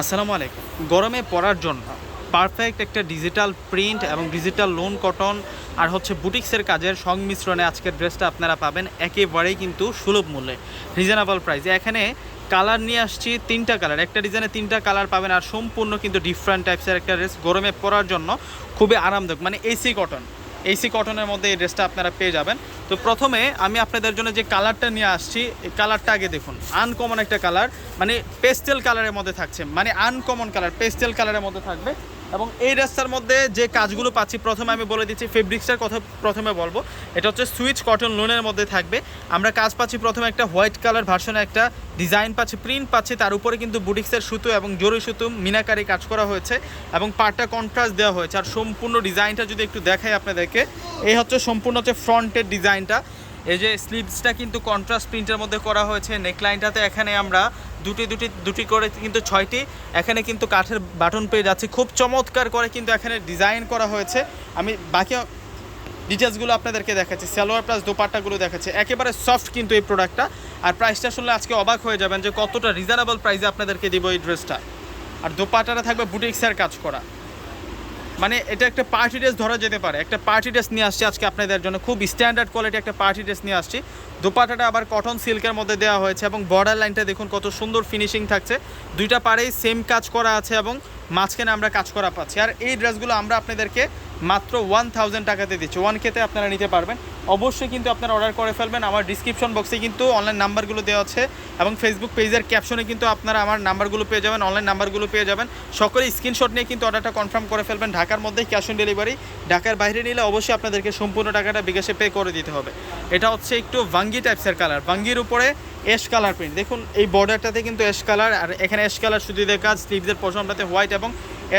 আসসালামু আলাইকুম। গরমে পরার জন্য পারফেক্ট একটা ডিজিটাল প্রিন্ট এবং ডিজিটাল লোন কটন আর হচ্ছে বুটিক্সের কাজের সংমিশ্রণে আজকের ড্রেসটা আপনারা পাবেন একেবারেই কিন্তু সুলভ মূল্যে রিজনেবল প্রাইসে এখানে কালার নিয়ে আসছি তিনটা কালার একটা ডিজাইনে তিনটা কালার পাবেন আর সম্পূর্ণ কিন্তু ডিফারেন্ট টাইপসের একটা ড্রেস গরমে পরার জন্য খুবই আরামদায়ক মানে এসি কটন এসি কটনের মধ্যে এই ড্রেসটা আপনারা পেয়ে যাবেন। তো প্রথমে আমি আপনাদের জন্য যে কালারটা নিয়ে আসছি, এই কালারটা আগে দেখুন। আনকমন একটা কালার মানে পেস্টেল কালারের মধ্যে থাকছে মানে আনকমন কালার পেস্টেল কালারের মধ্যে থাকবে। এবং এই ড্রেসটার মধ্যে যে কাজগুলো পাচ্ছি, প্রথমে আমি বলে দিচ্ছি ফেব্রিক্সটার কথা প্রথমে বলব। এটা হচ্ছে সুইচ কটন লোনের মধ্যে থাকবে। আমরা কাজ পাচ্ছি প্রথমে একটা হোয়াইট কালার ভার্সনে, একটা ডিজাইন পাচ্ছি, প্রিন্ট পাচ্ছি, তার উপরে কিন্তু বুটিক্সের সুতো এবং জরি সুতো মিনাকারি কাজ করা হয়েছে এবং পাটটা কন্ট্রাস্ট দেওয়া হয়েছে। আর সম্পূর্ণ ডিজাইনটা যদি একটু দেখাই আপনাদেরকে, এই হচ্ছে সম্পূর্ণ হচ্ছে ফ্রন্টের ডিজাইনটা। এই যে স্লিভসটা কিন্তু কন্ট্রাস্ট প্রিন্টের মধ্যে করা হয়েছে। নেকলাইনটাতে এখানে আমরা দুটি দুটি দুটি করে কিন্তু ছয়টি। এখানে কিন্তু কাঠের বাটন পেয়ে যাচ্ছি। খুব চমৎকার করে কিন্তু এখানে ডিজাইন করা হয়েছে। আমি বাকি ডিটেলসগুলো আপনাদেরকে দেখাচ্ছি। সালোয়ার প্লাস দোপাট্টাগুলো দেখাচ্ছি। একেবারে সফট কিন্তু এই প্রোডাক্টটা আর প্রাইসটা শুনলে আজকে অবাক হয়ে যাবেন যে কতটা রিজনেবল প্রাইসে আপনাদেরকে দিব এই ড্রেসটা আর দোপাট্টাটা থাকবে বুটিক্সের কাজ করা। মানে এটা একটা পার্টি ড্রেস ধরা যেতে পারে। একটা পার্টি ড্রেস নিয়ে আসছি আজকে আপনাদের জন্য। খুব স্ট্যান্ডার্ড কোয়ালিটি একটা পার্টি ড্রেস নিয়ে আসছি। দোপাটাটা আবার কটন সিল্কের মধ্যে দেওয়া হয়েছে এবং বর্ডার লাইনটা দেখুন কত সুন্দর ফিনিশিং থাকছে। দুইটা পাড়েই সেম কাজ করা আছে এবং মাঝখানে আমরা কাজ করা পাচ্ছি। আর এই ড্রেসগুলো আমরা আপনাদেরকে মাত্র ওয়ান থাউজেন্ড টাকাতে দিচ্ছে। ওয়ান কেতে আপনারা নিতে পারবেন। অবশ্যই কিন্তু আপনারা অর্ডার করে ফেলবেন। আমার ডিসক্রিপশন বক্সে কিন্তু অনলাইন নাম্বারগুলো দেওয়া আছে এবং ফেসবুক পেজের ক্যাপশনে কিন্তু আপনারা আমার নাম্বারগুলো পেয়ে যাবেন অনলাইন নাম্বারগুলো পেয়ে যাবেন। সকলে স্ক্রিনশট নিয়ে কিন্তু অর্ডারটা কনফার্ম করে ফেলবেন। ঢাকার মধ্যেই ক্যাশ অন ডেলিভারি ঢাকার বাইরে নিলে অবশ্যই আপনাদেরকে সম্পূর্ণ টাকাটা বিকাশে পে করে দিতে হবে। এটা হচ্ছে একটু ভাঙ্গি টাইপসের কালার ভাঙ্গির উপরে এশ কালার প্রিন্ট দেখুন, এই বর্ডারটাতে কিন্তু এশ কালার আর এখানে এশ কালার শুধু দিয়ে কাজ স্লিভসের পশমটাতে হোয়াইট এবং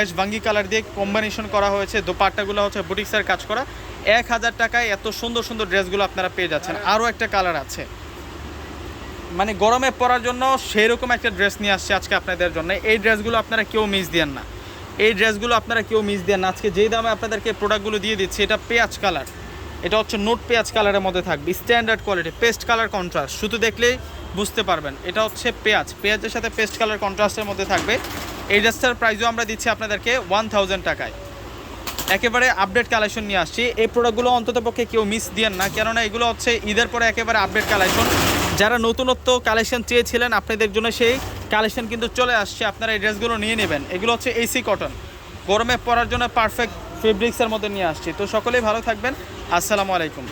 এশ ভাঙ্গি কালার দিয়ে কম্বিনেশন করা হয়েছে। দোপাট্টাগুলো হচ্ছে বুটিক্সের কাজ করা। এক হাজার টাকায় এত সুন্দর সুন্দর ড্রেসগুলো আপনারা পেয়ে যাচ্ছেন। আরও একটা কালার আছে। মানে গরমে পরার জন্য সেরকম একটা ড্রেস নিয়ে আসছে আজকে আপনাদের জন্য। এই ড্রেসগুলো আপনারা কেউ মিস দেন না। এই ড্রেসগুলো আপনারা কেউ মিস দেন না। আজকে যেই দামে আপনাদেরকে প্রোডাক্টগুলো দিয়ে দিচ্ছি, এটা পেঁয়াজ কালার এটা হচ্ছে নোট পেঁয়াজ কালারের মধ্যে থাকবে। Standard quality paste colour contrast শুধু দেখলেই বুঝতে পারবেন। এটা হচ্ছে পেঁয়াজ। পেঁয়াজের সাথে পেস্ট কালার কন্ট্রাস্টের মধ্যে থাকবে। এই ড্রেসটার প্রাইসও আমরা দিচ্ছি আপনাদেরকে ওয়ান থাউজেন্ড টাকায়। একেবারে আপডেট কালেকশন নিয়ে আসছি। এই প্রোডাক্টগুলো অন্তত পক্ষে কেউ মিস দিয়েন না। কেননা এগুলো হচ্ছে ঈদের পরে একেবারে আপডেট কালেকশন যারা নতুনত্ব কালেকশন চেয়েছিলেন আপনাদের জন্য সেই কালেকশন কিন্তু চলে আসছে। আপনারা এই ড্রেসগুলো নিয়ে নেবেন। এগুলো হচ্ছে এসি কটন গরমে পরার জন্য পারফেক্ট ফেব্রিক্সের মধ্যে নিয়ে আসছি। তো সকলেই ভালো থাকবেন। আসসালামু আলাইকুম।